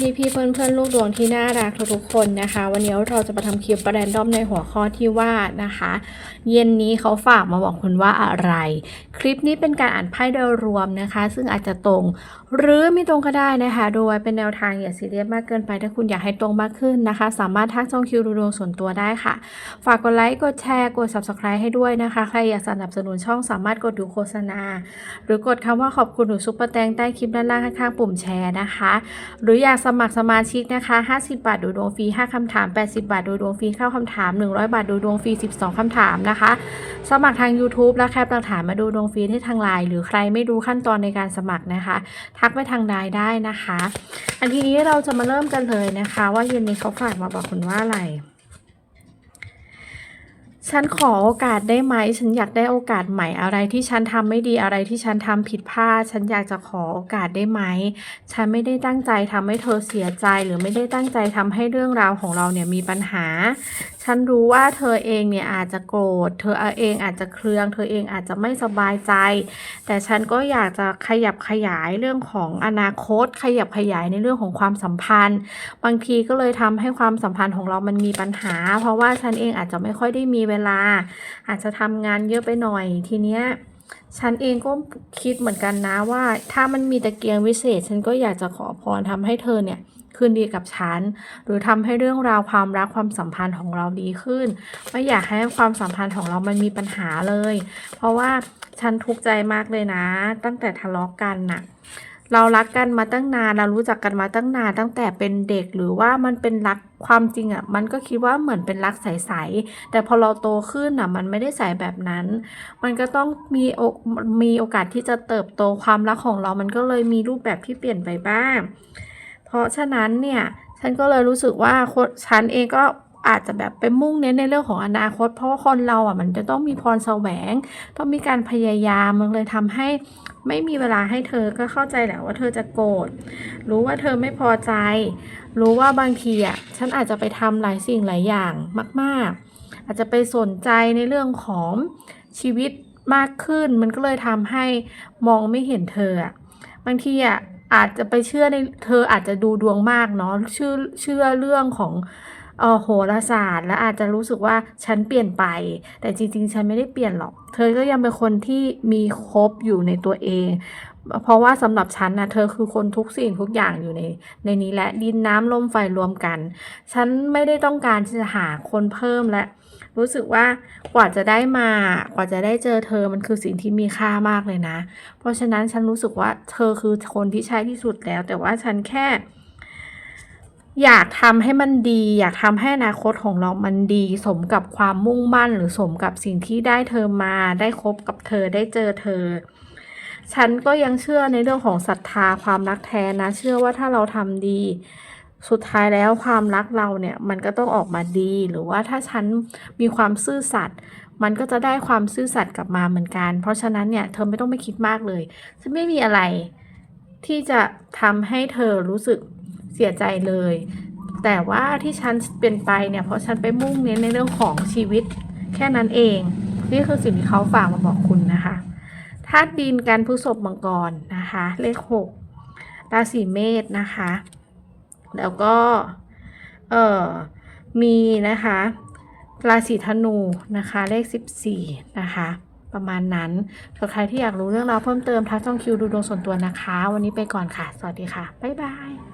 พี่พี่ๆเพื่อนเพื่อนๆลูกดวงที่น่ารักทุกๆคนนะคะ วันนี้เราจะมาทำคลิปแรนดอมในหัวข้อที่ว่านะคะ เย็นนี้เขาฝากมาบอกคุณว่าอะไร คลิปนี้เป็นการอ่านไพ่โดยรวมนะคะ ซึ่งอาจจะตรง หรือไม่ตรงก็ได้นะคะโดยเป็นแนวทางอย่าซีเรียสมากเกินไป ถ้าคุณอยากให้ตรงมากขึ้นนะคะ สามารถทักช่องคิวดูดวงส่วนตัวได้ค่ะ ฝากกดไลค์กดแชร์กด subscribe ให้ด้วยนะคะใครอยากสนับสนุนช่องสามารถกดดูโฆษณา หรือกดคำว่าขอบคุณหรือซุปเปอร์แตงใต้คลิปด้านล่างข้างๆปุ่มแชร์นะคะ หรืออยากสมัครสมาชิกนะคะ 50 บาทดูดวงฟรี 5คำถาม 80 บาทดูดวงฟรีเข้าคำถาม 100 บาทดูดวงฟรี 12 คำถามนะคะ สมัครทาง YouTube และแคปหลักฐานมาดูดวงฟรีที่ทางไลน์หรือใครไม่รู้ขั้นตอนในการสมัครนะคะ ทักไปทางไลน์ได้นะคะ อันทีนี้เราจะมาเริ่มกันเลยนะคะ ว่าเย็นนี้เขาฝากมาบอกคุณว่าอะไร ฉันขอโอกาสได้ไหม ฉันอยากได้โอกาสใหม่อะไรที่ฉันทำไม่ดีอะไรที่ฉันทำผิดพลาด ฉันอยากจะขอโอกาสได้ไหม ฉันไม่ได้ตั้งใจทำให้เธอเสียใจ หรือไม่ได้ตั้งใจทำให้เรื่องราวของเราเนี่ยมีปัญหา ฉันรู้ว่าเธอเองเนี่ยอาจจะโกรธ เธอเองอาจจะเครือง เธอเองอาจจะไม่สบายใจ แต่ฉันก็อยากจะขยับขยายเรื่องของอนาคต ขยับขยายในเรื่องของความสัมพันธ์ บางทีก็เลยทำให้ความสัมพันธ์ของเรามันมีปัญหา เพราะว่าฉันเองอาจจะไม่ค่อยได้มีเวลา อาจจะทำงานเยอะไปหน่อยทีเนี้ยฉันเองก็คิดเหมือนกันนะว่า ถ้ามันมีตะเกียงวิเศษ ฉันก็อยากจะขอพรทำให้เธอเนี่ยคืนดีกับฉัน หรือทำให้เรื่องราวความรักความสัมพันธ์ของเราดีขึ้น ไม่อยากให้ความสัมพันธ์ของเรามันมีปัญหาเลย เพราะว่าฉันทุกข์ใจมากเลยนะ ตั้งแต่ทะเลาะกันน่ะ เรารักกันมาตั้งนานเรารู้จักกันมาตั้งนานตั้งแต่เป็นเด็กหรือว่ามันเป็นรักความจริงอะ่ะมันก็คิดว่าเหมือนเป็นรักใสๆแต่พอเราโตขึ้นอะมันไม่ได้ใสแบบนั้น มันก็ต้องมีโอกมีโอกาสที่จะเติบโตความรักของเรามันก็เลยมีรูปแบบที่เปลี่ยนไปบ้าง เพราะฉะนั้นเนี่ยฉันก็เลยรู้สึกว่าฉันเองก็ อาจจะแบบไปมุ่งเน้นในเรื่องของอนาคต เพราะว่าคนเราอะมันจะต้องมีพรแสวง ต้องมีการพยายามมันเลยทำให้ไม่มีเวลาให้เธอก็เข้าใจแหละว่าเธอจะโกรธรู้ว่าเธอไม่พอใจ รู้ว่าบางทีอะฉันอาจจะไปทำหลายสิ่งหลายอย่างมาก ๆ อาจจะไปสนใจในเรื่องของชีวิตมากขึ้น มันก็เลยทำให้มองไม่เห็นเธออะบางทีอะอาจจะไปเชื่อในเธออาจจะดูดวงมากเนาะเชื่อเชื่อเรื่องของ โหราศาสตร์ และอาจจะรู้สึกว่าฉันเปลี่ยนไป แต่จริง ๆ ฉันไม่ได้เปลี่ยนหรอก เธอก็ยังเป็นคนที่มีครบอยู่ในตัวเอง เพราะว่าสำหรับฉันนะเธอคือคนทุกสิ่งทุกอย่างอยู่ในในนี้และดินน้ำลมไฟรวมกัน ฉันไม่ได้ต้องการที่จะหาคนเพิ่มและรู้สึกว่ากว่าจะได้มากว่าจะได้เจอเธอมันคือสิ่งที่มีค่ามากเลยนะ เพราะฉะนั้นฉันรู้สึกว่าเธอคือคนที่ใช่ที่สุดแล้ว แต่ว่าฉันแค่ อยากทำให้มันดี อยากทำให้อนาคตของเรามันดี สมกับความมุ่งมั่น หรือสมกับสิ่งที่ได้เธอมา ได้คบกับเธอได้เจอเธอ ฉันก็ยังเชื่อในเรื่องของศรัทธาความรักแท้นะ เชื่อว่าถ้าเราทำดี สุดท้ายแล้วความรักเราเนี่ยมันก็ต้องออกมาดี หรือว่าถ้าฉันมีความซื่อสัตย์มันก็จะได้ความซื่อสัตย์กลับมาเหมือนกัน เพราะฉะนั้นเนี่ยเธอไม่ต้องไปคิดมากเลยฉันไม่มีอะไรที่จะทำให้เธอรู้สึก เสียใจเลย แต่ว่าที่ฉันเป็นไปเนี่ยเพราะฉันไปมุ่งเน้นในเรื่องของชีวิตแค่นั้นเอง นี่คือสิ่งที่เขาฝากมาบอกคุณนะคะธาตุดินการพฤษภมังกรนะคะเลขหกราศีเมษนะคะ แล้วก็เออมีนะคะราศีธนูนะคะเลขสิบสี่นะคะ ประมาณนั้นถ้าใครที่อยากรู้เรื่องราวเพิ่มเติมทักช่องคิวดูดวงส่วนตัวนะคะ วันนี้ไปก่อนค่ะ สวัสดีค่ะ บ๊ายบาย